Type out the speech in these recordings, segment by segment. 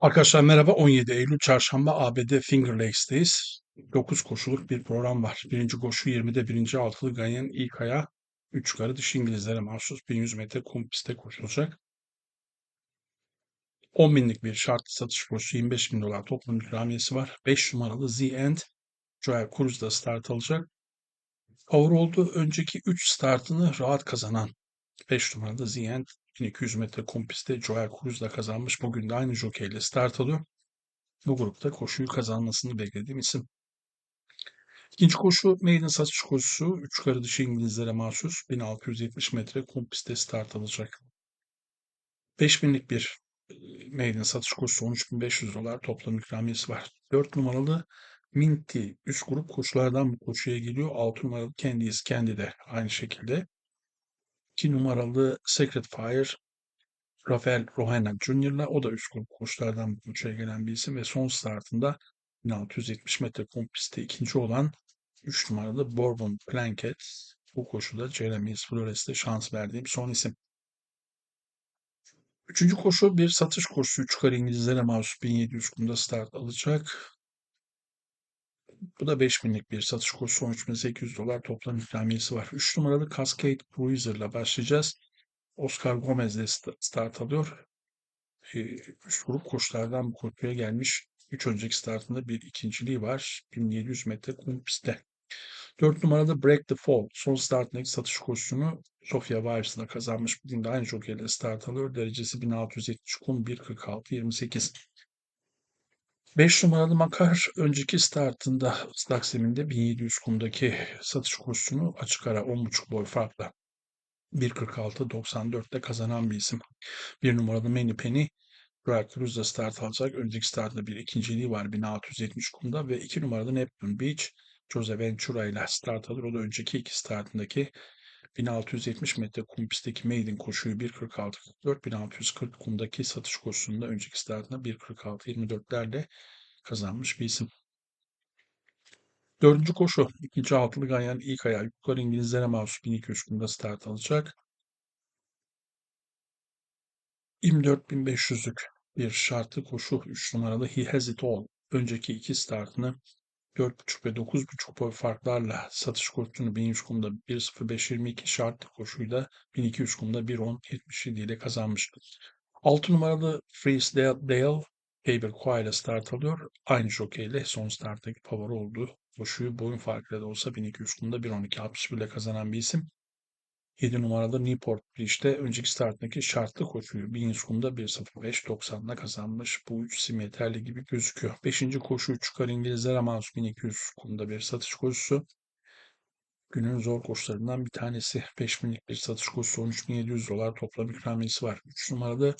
Arkadaşlar merhaba. 17 Eylül Çarşamba ABD Finger Lakes'teyiz. 9 koşuluk bir program var. Birinci koşu 20'de birinci altılı Ganyan ilk aya 3 yukarı dişi İngilizlere mahsus 1100 metre kum pistte koşulacak. 10 binlik bir şartlı satış koşusu 25 bin dolar toplam ikramiyesi var. 5 numaralı Z End Joel Cruz da start alacak. Power oldu. Önceki 3 startını rahat kazanan 5 numaralı Z End 1200 metre kum pistte Joel Cruz da kazanmış. Bugün de aynı jokeyle start alıyor. Bu grupta koşuyu kazanmasını beklediğim isim. İkinci koşu maiden satış koşusu. 3 yukarı dışı İngilizlere mahsus 1670 metre kum pistte start alacak. 5000'lik bir e, maiden satış koşusu 13.500 dolar toplam ikramiyesi var. 4 numaralı Minty üst grup koşulardan bu koşuya geliyor. 6 numaralı Candice Candy de aynı şekilde. 2 numaralı Secret Fire Rafael Rohena Jr.'la o da üst grup koşulardan bu gelen bir isim ve son startında 1670 metre kum pistte ikinci olan 3 numaralı Bourbon Planket bu koşuda Jeremy Flores'te şans verdiğim son isim. Üçüncü koşu bir satış koşusu. 3 yukarı İngilizlere mahsus 1700 kumda start alacak. Bu da 5000'lik bir satış koşusu. 13.800 dolar toplam ikramiyesi var. 3 numaralı Cascade Cruiser'la başlayacağız. Oscar Gomez de start alıyor. Üst grup koşulardan bu koşuya gelmiş. 3 önceki startında bir ikinciliği var. 1700 metre kum pistte. 4 numarada Break the Fall. Son startındaki satış koşusunu Sofia Wiles'la kazanmış. Bugün de aynı jokeyle start alıyor. Derecesi 1670 kum 1.46 28. 5 numaralı Makar önceki startında ıslak zeminde 1700 kumdaki satış koşusunu açık ara 10.5 boy farkla 1.46-94'te kazanan bir isim. Bir numaralı Manny Penny Bright Cruz'da start alacak. Önceki startta bir ikinciliği var 1670 kumda ve iki numaralı Neptune Beach Jose Ventura ile start alır. O da önceki iki startındaki 1670 metre kum pistteki maiden koşuyu 1.46.44, 1640 kumdaki satış koşusunda önceki startında 1.46.24'lerle kazanmış bir isim. Dördüncü koşu. ikinci altılı Ganyan ilk ayağı yukarı İngilizlere mahsus 1200 kumda start alacak. 24.500'lük bir şartlı koşu 3 numaralı He Has It All. Önceki iki startını 4.5 ve 9.5 boy farklarla satış koşusunu 1100 kumda 1.05.22 şartlı koşuyla 1200 kumda 1.10.77 ile kazanmıştı. 6 numaralı Freeze Dale Faber Qua ile start alıyor. Aynı jockey ile son starttaki favori olduğu koşuyu boyun farkıyla da olsa 1200 kumda 1.12.61 ile kazanan bir isim. 7 numaralı Newport Bridge'de önceki startındaki şartlı koşuyu 1100 kumda 1.05.90'la kazanmış. Bu üç isim yeterli gibi gözüküyor. 5. koşu çıkar İngilizler mahsus 1200 kumda bir satış koşusu. Günün zor koşularından bir tanesi. 5000'lik bir satış koşusu 13.700 dolar toplam ikramiyesi var. 3 numaralı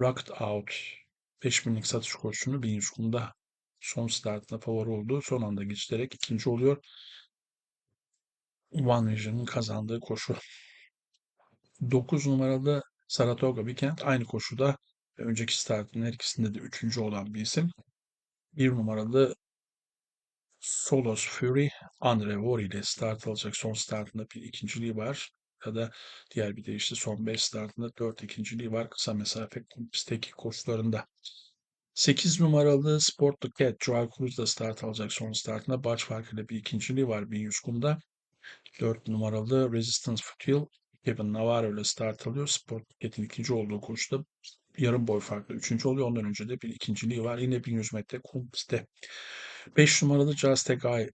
Rocked Out 5000'lik satış koşusunu 1100 kumda son startında favori olduğu son anda geçilerek ikinci oluyor. One Vision'ın kazandığı koşu. 9 numaralı Saratoga Weekend aynı koşuda önceki startın her ikisinde de üçüncü olan bir isim. 1 numaralı Solos Fury Andre Vori ile start alacak. Son startında bir ikinciliği var. Ya da diğer bir deyişle son 5 startında 4 ikinciliği var. Kısa mesafe pistteki koşularında. 8 numaralı Sport Cat Joel Cruz da start alacak son startında. Baş farkıyla bir ikinciliği var 1100 kumda. 4 numaralı Resistance Futil Kevin Navarro ile start alıyor. Sport Bucket'in ikinci olduğu koşuda yarım boy farklı üçüncü oluyor. Ondan önce de bir ikinciliği var. Yine 1100 metre kum pistte. 5 numaralı Just Guy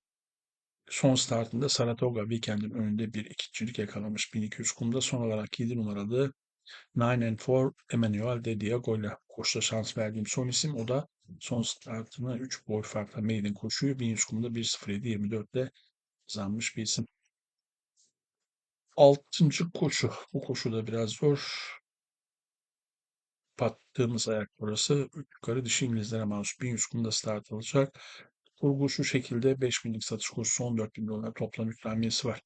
son startında Saratoga Weekend'in önünde bir ikincilik yakalamış 1200 kumda. Son olarak 7 numaralı 9 and 4 Emmanuel de Diego ile koşuda şans verdiğim son isim. O da son startını 3 boy farkla maiden koşuyu 1100 kumda 1.07.24'de kazanmış bir isim. Altıncı koşu. Bu koşu da biraz zor. Battığımız ayak burası. Yukarı dişi İngilizlere mahsus 1100 kumda start alacak. Kurgu şu şekilde 5000'lik satış koşusu 14 bin dolar toplam ikramiyesi var.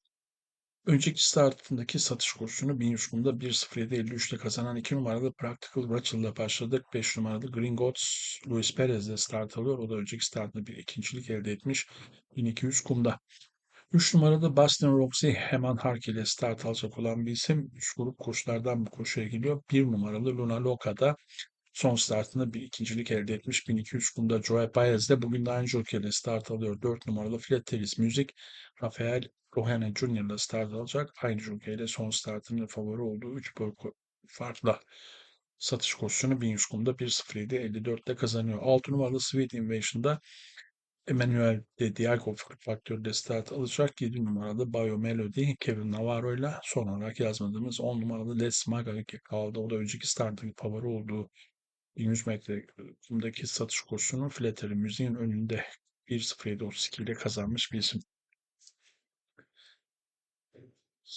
Önceki startındaki satış koşusunu 1100 kumda 1.07.53'te kazanan 2 numaralı Practical Rachel ile başladık. 5 numaralı Green Goats Luis Perez ile start alıyor. O da önceki startında bir ikincilik elde etmiş. 1200 kumda. 3 numarada Boston Roxy hemen Hark ile start alacak olan bir isim. 3 grup koşulardan bu koşuya geliyor. 1 numaralı Luna Loca'da Son startında bir ikincilik elde etmiş. 1200 kumda Joe Baez de bugün de aynı jokeyle start alıyor. 4 numaralı Flatteris Music. Rafael Rohane Jr. ile start alacak. Aynı jokeyle son startının favori olduğu 3 boy farkla satış koşusunu 1100 kumda 1.07 54'te kazanıyor. 6 numaralı Sweet Invasion'da Emmanuel de Diago faktörde start alacak. 7 numaralı Bio Melody Kevin Navarro ile son olarak yazmadığımız 10 numaralı Les Maga kaldı. O da önceki startın favori olduğu 100 metre kumdaki satış koşusunun Flattery Müziğin önünde 1.07.32 ile kazanmış bir isim.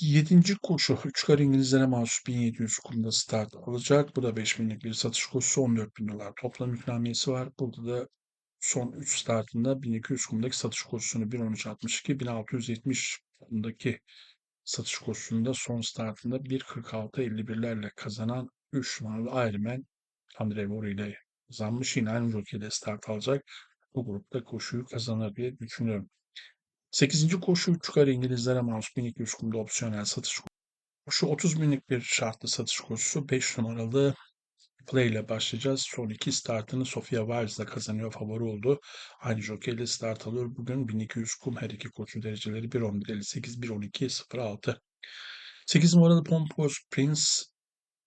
Yedinci koşu 3 kar İngilizlere mahsus 1700 kumda start alacak. Bu da 5000'lik bir satış koşusu 14 bin dolar toplam ikramiyesi var. Burada da son 3 startında 1200 kumdaki satış koşusunu 1.13.62, 1670 kumdaki satış koşusunda son startında 1.46.51'lerle kazanan 3 numaralı Ironman Andre Vori ile kazanmış. Yine aynı jockey start alacak. Bu grupta koşuyu kazanır diye düşünüyorum. 8. koşu 3 kare İngilizlere mahsus 1200 kumda opsiyonel satış koşu. 30 binlik bir şartlı satış koşusu. 5 numaralı Play ile başlayacağız. Son iki startını Sofia Wiles kazanıyor. Favori oldu. Aynı jockey ile start alıyor. Bugün 1200 kum her iki koşu dereceleri 1.11.58, 1.12.06. 8 numaralı Pompous Prince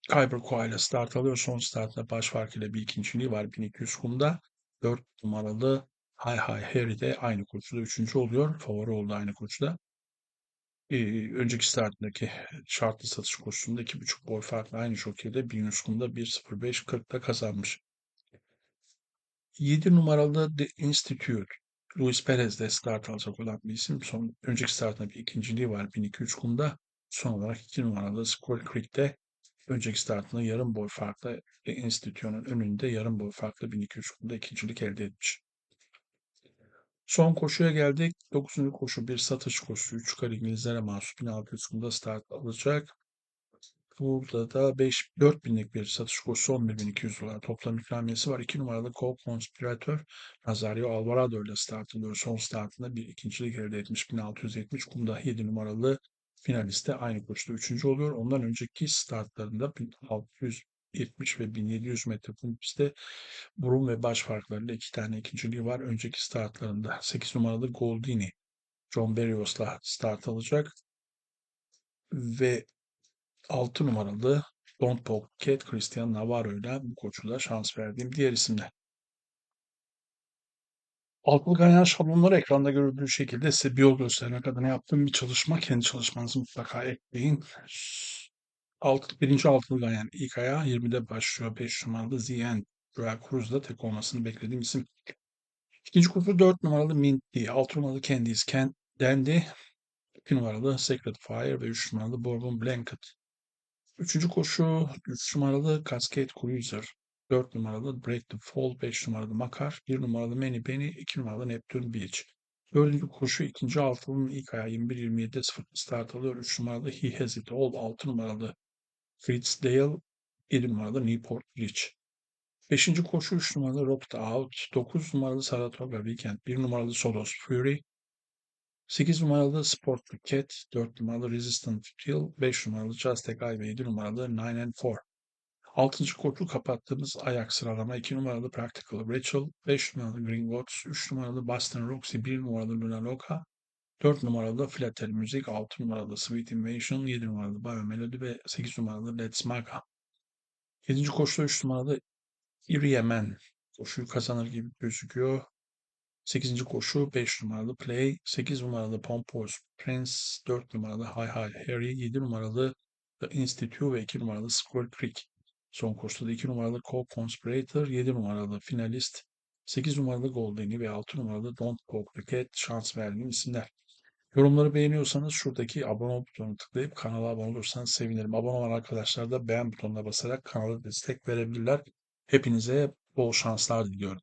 Kyber Koa ile start alıyor. Son startta baş fark ile bir ikinciliği var 1200 kumda. 4 numaralı Hay Hay Harry de aynı koşuda üçüncü oluyor. Favori oldu aynı koşuda. Önceki startındaki şartlı satış koşusunda 2,5 boy farklı aynı şokerde 1100 kumda 1.05.40'da kazanmış. 7 numaralı The Institute. Luis Perez de start alacak olan bir isim. Son, önceki startında bir ikinciliği var 1200 kumda. Son olarak 2 numaralı Squirrel Creek'te önceki startında yarım boy farklı The Institute'un önünde yarım boy farklı 1200 kumda ikincilik elde etmiş. Son koşuya geldik. 9. koşu bir satış koşusu. 3 kare İngilizlere mahsus 1600 kumda start alacak. Burada da 5 4000'lik bir satış koşusu 11.200 dolar toplam ikramiyesi var. 2 numaralı Co-Conspirator Nazario Alvarado ile start alıyor. Son startında bir ikincilik elde etmiş 1670 kumda 7 numaralı finaliste aynı koşuda 3. oluyor. Ondan önceki startlarında 1670 ve 1700 metre pistte burun ve baş farklarıyla iki tane ikinciliği var. Önceki startlarında 8 numaralı Goldini John Berrios'la start alacak ve 6 numaralı Don't Pocket Christian Navarro ile bu koçu şans verdiğim diğer isimler. Altılı ganyan şablonları ekranda gördüğü şekilde size bir yol göstermek adına yaptığım bir çalışma. Kendi çalışmanızı mutlaka ekleyin. Alt, birinci altılı ganyan ilk ayağı 20'de başlıyor. 5 numaralı Zien Royal Cruise'da tek olmasını beklediğim isim. İkinci kutu 4 numaralı Minty, 6 numaralı Candice Kent Dandy, 2 numaralı Secret Fire ve 3 numaralı Bourbon Blanket. Üçüncü koşu 3 numaralı Cascade Cruiser, 4 numaralı Break the Fall, 5 numaralı Makar, 1 numaralı Many Penny, 2 numaralı Neptune Beach. Dördüncü koşu ikinci altının ilk ayağı 21-27'de 0 start alıyor. 3 numaralı He Has It All, 6 numaralı Fritz Dale, 7 numaralı Newport Bridge. Beşinci koşu 3 numaralı Rocked Out, 9 numaralı Saratoga Weekend, 1 numaralı Solos Fury, 8 numaralı Sport Cat, 4 numaralı Resistant Steel, 5 numaralı Just Take ve 7 numaralı 9 and 4. 6. koşu kapattığımız ayak sıralama. 2 numaralı Practical Rachel, 5 numaralı Green Goats, 3 numaralı Boston Roxy, 1 numaralı Luna Loca, 4 numaralı Flatter Music, 6 numaralı Sweet Invasion, 7 numaralı Bio Melody ve 8 numaralı Let's Maga. 7. koşuda 3 numaralı Iriyemen koşuyu kazanır gibi gözüküyor. 8. koşu 5 numaralı Play, 8 numaralı Pompous Prince, 4 numaralı Hi Hi Harry, 7 numaralı The Institute ve 2 numaralı Squirrel Creek. Son koşuda da 2 numaralı Co-Conspirator, 7 numaralı Finalist, 8 numaralı Goldeni ve 6 numaralı Don't Complicate şans verdiğim isimler. Yorumları beğeniyorsanız şuradaki abone ol butonuna tıklayıp kanala abone olursanız sevinirim. Abone olan arkadaşlar da beğen butonuna basarak kanala destek verebilirler. Hepinize bol şanslar diliyorum.